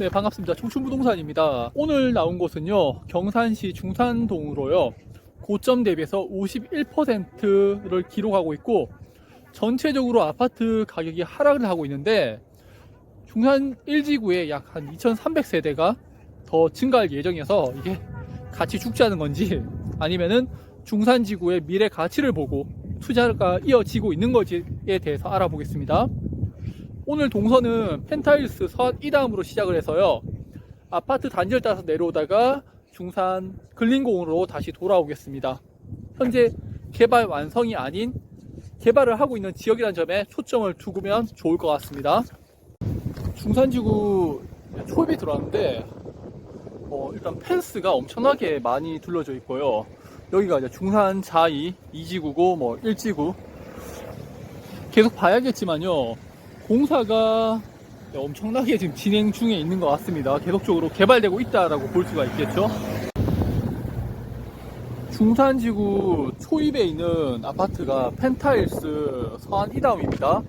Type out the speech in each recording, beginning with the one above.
네, 반갑습니다. 청춘부동산입니다. 오늘 나온 곳은요, 경산시 중산동으로요, 고점 대비해서 51%를 기록하고 있고, 전체적으로 아파트 가격이 하락을 하고 있는데, 중산 1지구에 약 한 2,300세대가 더 증가할 예정이어서 이게 같이 않은 건지, 아니면은 중산지구의 미래 가치를 보고 투자가 이어지고 있는 건지에 대해서 알아보겠습니다. 오늘 동선은 펜타일스 선 이다음으로 시작을 해서요. 아파트 단지를 따라서 내려오다가 중산 근린공으로 다시 돌아오겠습니다. 현재 개발 완성이 아닌 개발을 하고 있는 지역이라는 점에 초점을 두면 좋을 것 같습니다. 중산지구 초입에 들어왔는데 어, 일단 펜스가 엄청나게 많이 둘러져 있고요. 여기가 이제 중산 자2 2지구고 뭐 1지구 계속 봐야겠지만요. 공사가 엄청나게 지금 진행 중에 있는 것 같습니다. 계속적으로 개발되고 있다라고 볼 수가 있겠죠. 중산지구 초입에 있는 아파트가 펜타일스 서안 이다움입니다.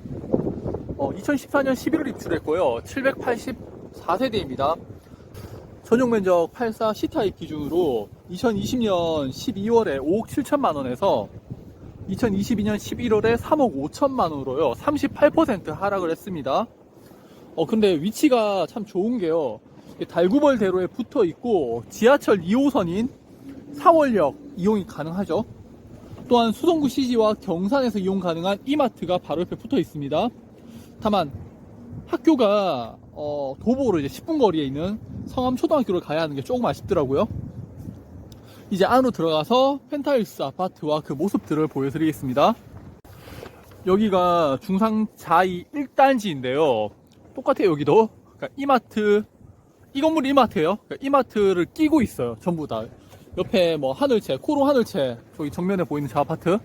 어, 2014년 11월 입주했고요. 784세대입니다. 전용 면적 84 C타입 기준으로 2020년 12월에 5억 7천만 원에서 2022년 11월에 3억 5천만 원으로요. 38% 하락을 했습니다. 어 근데 위치가 참 좋은 게요. 달구벌대로에 붙어 있고 지하철 2호선인 사월역 이용이 가능하죠. 또한 수성구 CG와 경산에서 이용 가능한 이마트가 바로 옆에 붙어 있습니다. 다만 학교가 어, 도보로 이제 10분 거리에 있는 성암초등학교를 가야 하는 게 조금 아쉽더라고요. 이제 안으로 들어가서 펜타일스 아파트와 그 모습들을 보여드리겠습니다. 여기가 중상 자이 1단지인데요. 똑같아요, 여기도. 그러니까 이마트, 이 건물이 이마트예요. 그러니까 이마트를 끼고 있어요, 전부 다. 옆에 뭐 하늘채, 코로 하늘채, 저기 정면에 보이는 저 아파트.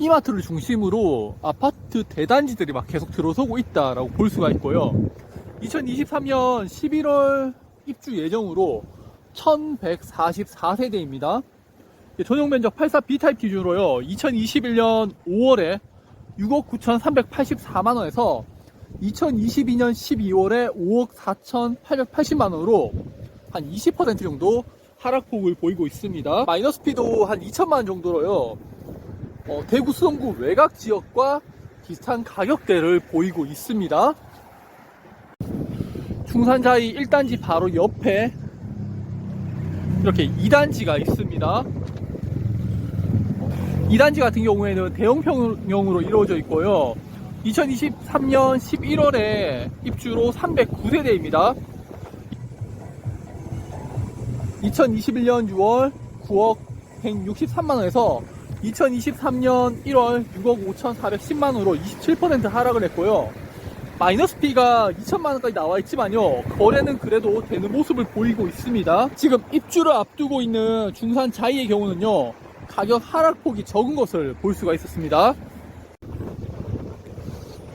이마트를 중심으로 아파트 대단지들이 막 계속 들어서고 있다라고 볼 수가 있고요. 2023년 11월 입주 예정으로 1144세대입니다. 전용 면적 84B 타입 기준으로요. 2021년 5월에 6억 9,384만 원에서 2022년 12월에 5억 4,880만 원으로 한 20% 정도 하락폭을 보이고 있습니다. 마이너스 피도 한 2천만 원 정도로요. 어, 대구 수성구 외곽 지역과 비슷한 가격대를 보이고 있습니다. 중산자이 1단지 바로 옆에 이렇게 2단지가 있습니다. 2단지 같은 경우에는 대형평형으로 이루어져 있고요. 2023년 11월에 입주로 309세대입니다. 2021년 6월 9억 163만원에서 2023년 1월 6억 5,410만원으로 27% 하락을 했고요. 마이너스 P가 2천만 원까지 나와 있지만요. 거래는 그래도 되는 모습을 보이고 있습니다. 지금 입주를 앞두고 있는 중산 자이의 경우는요. 가격 하락폭이 적은 것을 볼 수가 있었습니다.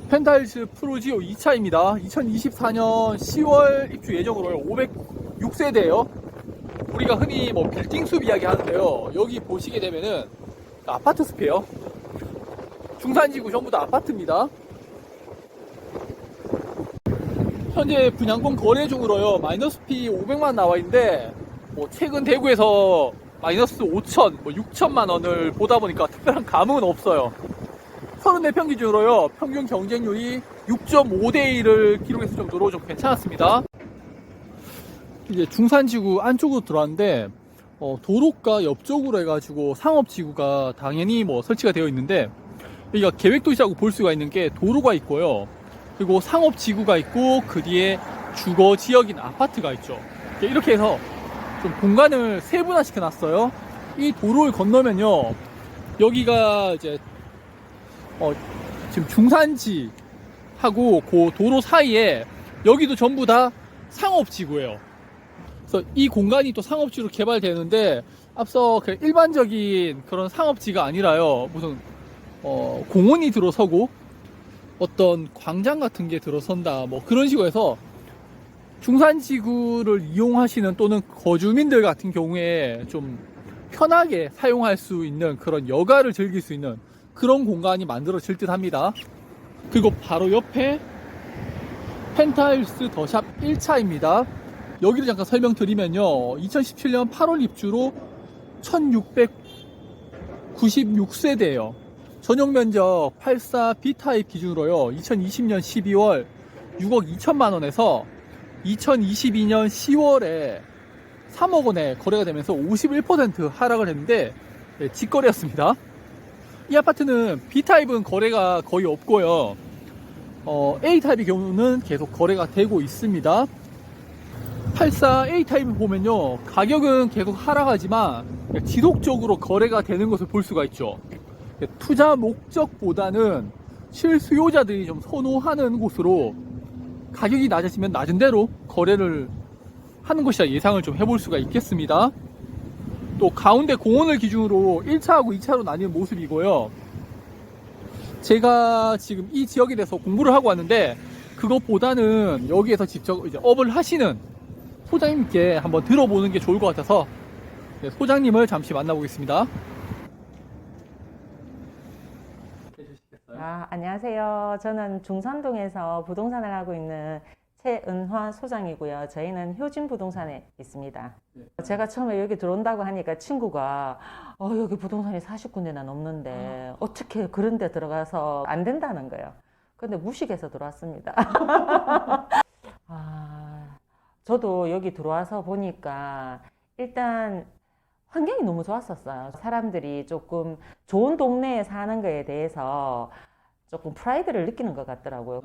펜타일스 프로지오 2차입니다. 2024년 10월 입주 예정으로 506세대예요. 우리가 흔히 뭐 빌딩 숲 이야기 하는데요. 여기 보시게 되면은 아파트 숲이에요. 중산지구 전부 다 아파트입니다. 현재 분양권 거래 중으로요. 마이너스 P 500만 나와 있는데 뭐 최근 대구에서 마이너스 5천, 뭐 6천만 원을 보다 보니까 특별한 감흥은 없어요. 34평 기준으로요. 평균 경쟁률이 6.5대 1을 기록했을 정도로 좀 괜찮았습니다. 이제 중산지구 안쪽으로 들어왔는데 어, 도로가 옆쪽으로 해가지고 상업지구가 당연히 뭐 설치가 되어 있는데 여기가 계획도시라고 볼 수가 있는 게 도로가 있고요. 그리고 상업 지구가 있고 그 뒤에 주거 지역인 아파트가 있죠. 이렇게 해서 좀 공간을 세분화 시켜 놨어요. 이 도로를 건너면요. 여기가 이제 어, 지금 중산지 하고 그 도로 사이에 여기도 전부 다 상업지구예요. 그래서 이 공간이 또 상업지로 개발되는데 앞서 그 일반적인 그런 상업지가 아니라요. 무슨 어, 공원이 들어서고 어떤 광장 같은 게 들어선다 뭐 그런 식으로 해서 중산지구를 이용하시는 또는 거주민들 같은 경우에 좀 편하게 사용할 수 있는 그런 여가를 즐길 수 있는 그런 공간이 만들어질 듯 합니다. 그리고 바로 옆에 펜타일스 더샵 1차입니다. 여기를 잠깐 설명드리면요. 2017년 8월 입주로 1696세대예요. 전용 면적 84 B타입 기준으로요. 2020년 12월 6억 2천만 원에서 2022년 10월에 3억 원에 거래가 되면서 51% 하락을 했는데 네, 직거래였습니다. 이 아파트는 B타입은 거래가 거의 없고요. 어, A타입의 경우는 계속 거래가 되고 있습니다. 84 A타입을 보면요. 가격은 계속 하락하지만 지속적으로 거래가 되는 것을 볼 수가 있죠. 투자 목적보다는 실수요자들이 좀 선호하는 곳으로 가격이 낮아지면 낮은 대로 거래를 하는 것이라 예상을 좀 해볼 수가 있겠습니다. 또 가운데 공원을 기준으로 1차하고 2차로 나뉘는 모습이고요. 제가 지금 이 지역에 대해서 공부를 하고 왔는데 그것보다는 여기에서 직접 이제 업을 하시는 소장님께 한번 들어보는 게 좋을 것 같아서 네, 소장님을 잠시 만나보겠습니다. 아, 안녕하세요. 저는 중산동에서 부동산을 하고 있는 최은화 소장이고요. 저희는 효진 부동산에 있습니다. 네. 제가 처음에 여기 들어온다고 하니까 친구가 어, 여기 부동산이 40군데나 넘는데 어떻게 그런 데 들어가서 안 된다는 거예요. 근데 무식해서 들어왔습니다. 아, 저도 여기 들어와서 보니까 일단 환경이 너무 좋았었어요. 사람들이 조금 좋은 동네에 사는 거에 대해서 조금 프라이드를 느끼는 것 같더라고요.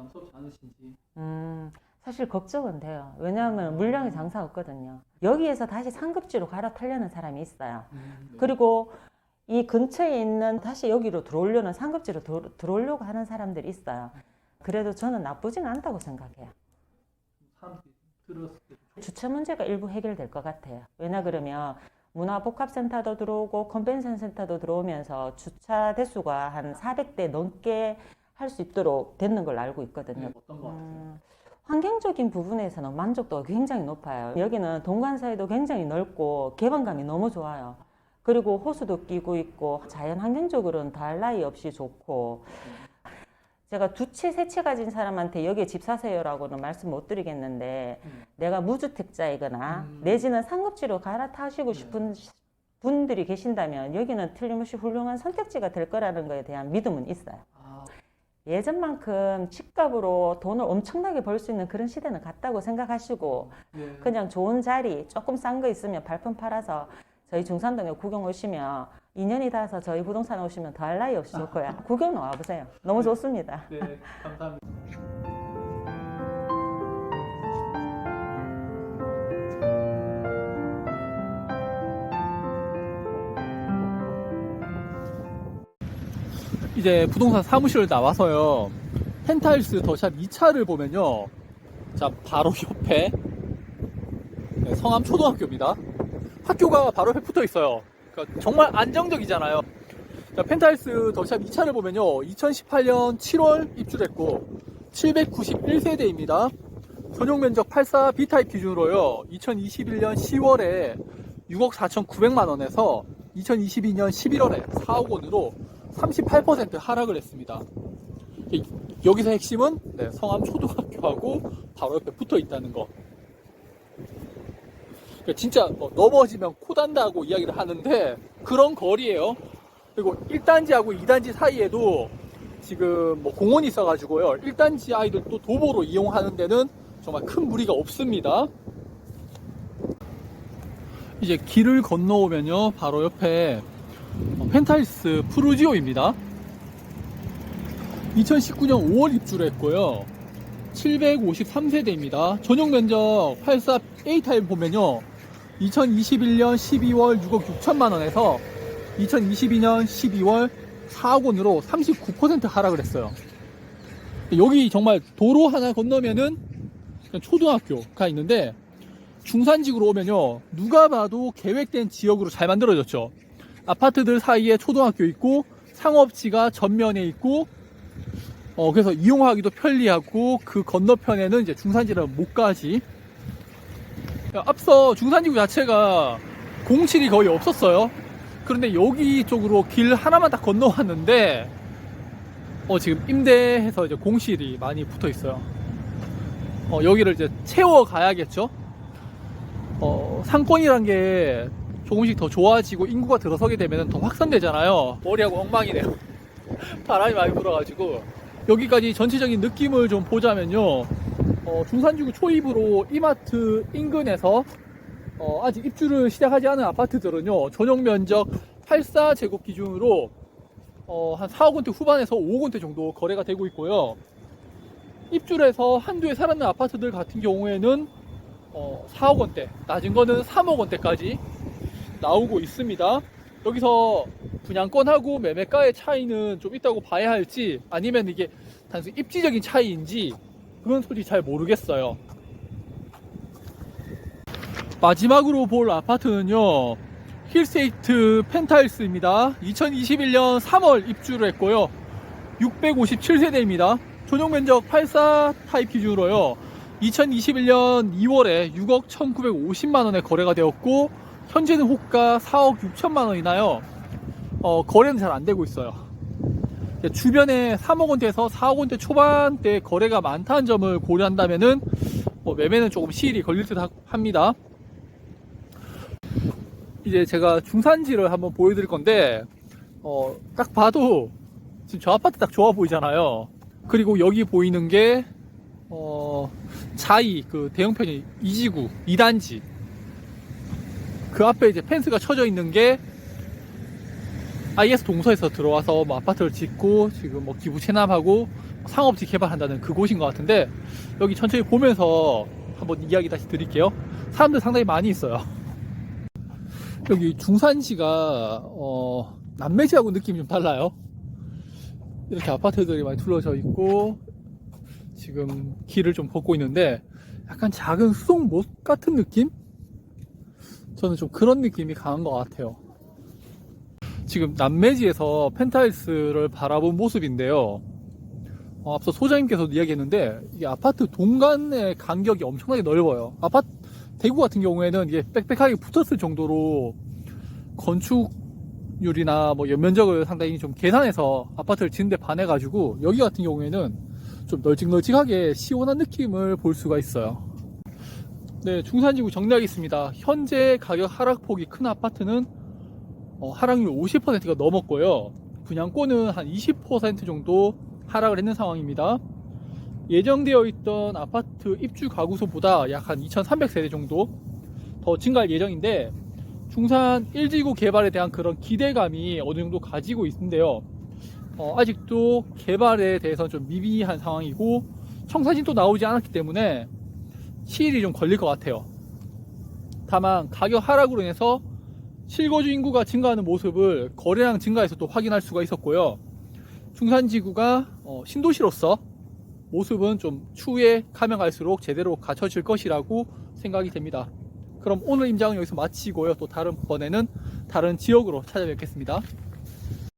음, 사실 걱정은 돼요. 왜냐하면 물량이 장사 없거든요. 여기에서 다시 상급지로 갈아타려는 사람이 있어요. 그리고 이 근처에 있는 다시 여기로 들어오려는 상급지로 들- 들어오려고 하는 사람들이 있어요. 그래도 저는 나쁘진 않다고 생각해요. 주차 문제가 일부 해결될 것 같아요. 왜냐 그러면 문화복합센터도 들어오고 컨벤션 센터도 들어오면서 주차 대수가 한 400대 넘게 할 수 있도록 됐는 걸로 알고 있거든요. 어떤 것 같아요? 음, 환경적인 부분에서는 만족도가 굉장히 높아요. 여기는 동관 사이도 굉장히 넓고 개방감이 너무 좋아요. 그리고 호수도 끼고 있고 자연 환경적으로는 더할 나위 없이 좋고 제가 두 채, 세 채 가진 사람한테 여기에 집 사세요라고는 말씀 못 드리겠는데 음. 내가 무주택자이거나 음. 내지는 상급지로 갈아타시고 네. 싶은 분들이 계신다면 여기는 틀림없이 훌륭한 선택지가 될 거라는 거에 대한 믿음은 있어요. 아, 예전만큼 집값으로 돈을 엄청나게 벌 수 있는 그런 시대는 갔다고 생각하시고 네. 그냥 좋은 자리 조금 싼 거 있으면 발품 팔아서 저희 중산동에 구경 오시면 2년이 닿아서 저희 부동산 오시면 더할 나위 없이 좋고요. 구경 와보세요. 너무 좋습니다. 네, 감사합니다. 이제 부동산 사무실 나와서요. 펜타일스 더샵 2차를 보면요. 자, 바로 옆에 네, 성암 초등학교입니다. 학교가 바로 옆에 붙어 있어요. 그러니까 정말 안정적이잖아요. 자, 펜타일스 더샵 2차를 보면요. 2018년 7월 입주됐고 791세대입니다. 전용 면적 84 B타입 기준으로요. 2021년 10월에 6억 4,900만 원에서 2022년 11월에 4억 원으로 38% 하락을 했습니다. 이- 여기서 핵심은 네, 성암 초등학교하고 바로 옆에 붙어 있다는 거. 그러니까 진짜 뭐 넘어지면 코 단다고 이야기를 하는데 그런 거리예요. 그리고 1단지하고 2단지 사이에도 지금 뭐 공원이 있어가지고요. 1단지 아이들 또 도보로 이용하는 데는 정말 큰 무리가 없습니다. 이제 길을 건너오면요. 바로 옆에 어, 펜타일스 푸르지오입니다. 2019년 5월 입주를 했고요. 753세대입니다. 전용 면적 84 A타입 보면요. 2021년 12월 6억 6천만 원에서 2022년 12월 4억 원으로 39% 하락을 했어요. 여기 정말 도로 하나 건너면은 초등학교가 있는데 중산지구로 오면요. 누가 봐도 계획된 지역으로 잘 만들어졌죠. 아파트들 사이에 초등학교 있고 상업지가 전면에 있고 어, 그래서 이용하기도 편리하고 그 건너편에는 이제 중산지를 못 가지. 앞서 중산지구 자체가 공실이 거의 없었어요. 그런데 여기 쪽으로 길 하나만 딱 건너왔는데 어, 지금 임대해서 이제 공실이 많이 붙어 있어요. 어, 여기를 이제 채워 가야겠죠. 어, 상권이란 게 조금씩 더 좋아지고 인구가 들어서게 되면 더 확산되잖아요. 머리하고 엉망이네요. 바람이 많이 불어가지고 여기까지 전체적인 느낌을 좀 보자면요. 어, 중산지구 초입으로 이마트 인근에서 어, 아직 입주를 시작하지 않은 아파트들은요. 전용 면적 84제곱 기준으로 어, 한 4억 원대 후반에서 5억 원대 정도 거래가 되고 있고요. 입주를 해서 한두 해 살았는 아파트들 같은 경우에는 어, 4억 원대, 낮은 거는 3억 원대까지 나오고 있습니다. 여기서 분양권하고 매매가의 차이는 좀 있다고 봐야 할지 아니면 이게 단순히 입지적인 차이인지 그건 솔직히 잘 모르겠어요. 마지막으로 볼 아파트는요. 힐스테이트 펜타일스입니다. 2021년 3월 입주를 했고요. 657세대입니다. 전용 면적 84 타입 기준으로요. 2021년 2월에 6억 1,950만 원에 거래가 되었고 현재는 호가 4억 6천만 원이나요. 어, 거래는 잘 안 되고 있어요. 주변에 3억 원대에서 4억 원대 초반대 거래가 많다는 점을 고려한다면은 뭐 매매는 조금 시일이 걸릴 듯 하- 합니다. 이제 제가 중산지를 한번 보여드릴 건데 어, 딱 봐도 지금 저 아파트 딱 좋아 보이잖아요. 그리고 여기 보이는 게 어, 자이 그 대형 편의 이지구 2단지 그 앞에 이제 펜스가 쳐져 있는 게 IS 동서에서 들어와서 뭐 아파트를 짓고 지금 뭐 기부 체납하고 상업지 개발한다는 그곳인 것 같은데 여기 천천히 보면서 한번 이야기 다시 드릴게요. 사람들 상당히 많이 있어요. 여기 중산지가 어, 남매지하고 느낌이 좀 달라요. 이렇게 아파트들이 많이 둘러져 있고 지금 길을 좀 걷고 있는데 약간 작은 수송못 같은 느낌? 저는 좀 그런 느낌이 강한 것 같아요. 지금 남매지에서 펜타일스를 바라본 모습인데요. 어, 앞서 소장님께서도 이야기했는데 이게 아파트 동간의 간격이 엄청나게 넓어요. 아파트 대구 같은 경우에는 이게 빽빽하게 붙었을 정도로 건축률이나 뭐 연면적을 상당히 좀 계산해서 아파트를 짓는데 반해가지고 여기 같은 경우에는 좀 널찍널찍하게 시원한 느낌을 볼 수가 있어요. 네, 중산지구 정리하겠습니다. 현재 가격 하락폭이 큰 아파트는 어, 하락률 50%가 넘었고요. 분양권은 한 20% 정도 하락을 했는 상황입니다. 예정되어 있던 아파트 입주 가구수보다 약 한 2,300세대 정도 더 증가할 예정인데 중산 1지구 개발에 대한 그런 기대감이 어느 정도 가지고 있는데요. 어, 아직도 개발에 대해서는 좀 미비한 상황이고 청사진도 나오지 않았기 때문에 시일이 좀 걸릴 것 같아요. 다만 가격 하락으로 인해서 실거주 인구가 증가하는 모습을 거래량 증가에서 또 확인할 수가 있었고요. 중산지구가 어, 신도시로서 모습은 좀 추후에 가면 갈수록 제대로 갖춰질 것이라고 생각이 됩니다. 그럼 오늘 임장은 여기서 마치고요. 또 다른 번에는 다른 지역으로 찾아뵙겠습니다.